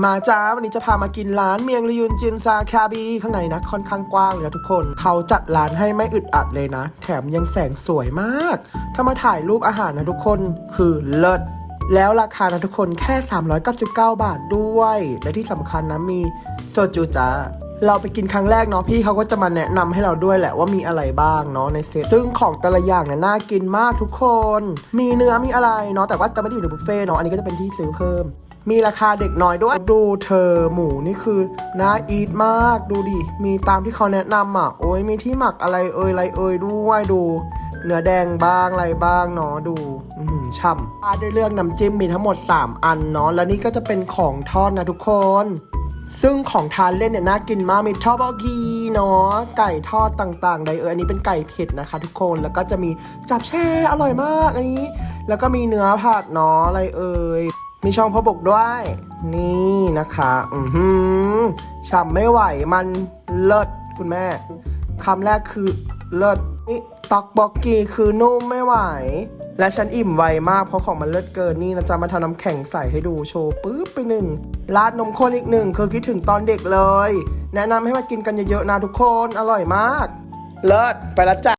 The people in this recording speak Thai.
มาจ้าวันนี้จะพามากินร้านเมียงรียุนจินซาคาบี ข้างในนะค่อนข้างกว้างเลยนะทุกคน เขาจัดร้านให้ไม่อึดอัดเลยนะ แถมยังแสงสวยมาก ถ้ามาถ่ายรูปอาหารนะทุกคนคือเลิศแล้วราคานะทุกคนแค่ 399 บาทด้วย และที่สำคัญนะมีโซจูจ้าเราไปกินครั้งแรกเนาะพี่เขาก็จะมาแนะนำให้เราด้วยแหละว่ามีอะไรบ้างเนาะในเซตซึ่งของแต่ละอย่างเนี่ยน่ากินมากทุกคน มีเนื้อมีอะไรเนาะแต่ว่าจะไม่ได้อยู่ในบุฟเฟ่เนาะอันนี้ก็จะเป็นที่ซื้อเพิ่ม มีราคาเด็กน้อยด้วย ดูเธอหมูนี่คือน่าอีทมากดูดิ มีตามที่เขาแนะนำอะ โอ้ยมีที่หมักอะไรเอ่ยอะไรเอ่ยด้วยดู เนื้อแดงบ้างอะไรบ้างเนาะดูอืมฉ่ำอาได้เลือกน้ำจิ้มมีทั้งหมด 3 อันเนาะ แล้วนี่ก็จะเป็นของทอดนะทุกคน ซึ่งของทานเล่นเนี่ยน่ากินมาก มีทอบอกกีเนาะ ไก่ทอดต่างๆใดเอออันนี้เป็นไก่เผ็ดนะคะ ทุกคน แล้วก็จะมีจับแช่อร่อยมากอันนี้ แล้วก็มีเนื้อผัดเนาะอะไรเอ่ย มีช่องพอบกด้วย นี่นะคะ อือหือฉ่ำไม่ไหวมันเลิศคุณแม่คำแรกคือเลิศนี่ตอกบอกกีคือนุ่มไม่ไหว และฉันอิ่มไวมากเพราะของมันเลิศเกินนี่นะจ๊ะมาทำน้ำแข็งใส่ให้ดูโชว์ปึ๊บไปหนึ่งราดนมข้นอีกหนึ่งคือคิดถึงตอนเด็กเลย แนะนำให้มากินกันเยอะๆนะทุกคนอร่อยมาก เลิศไปล้วจ้ะ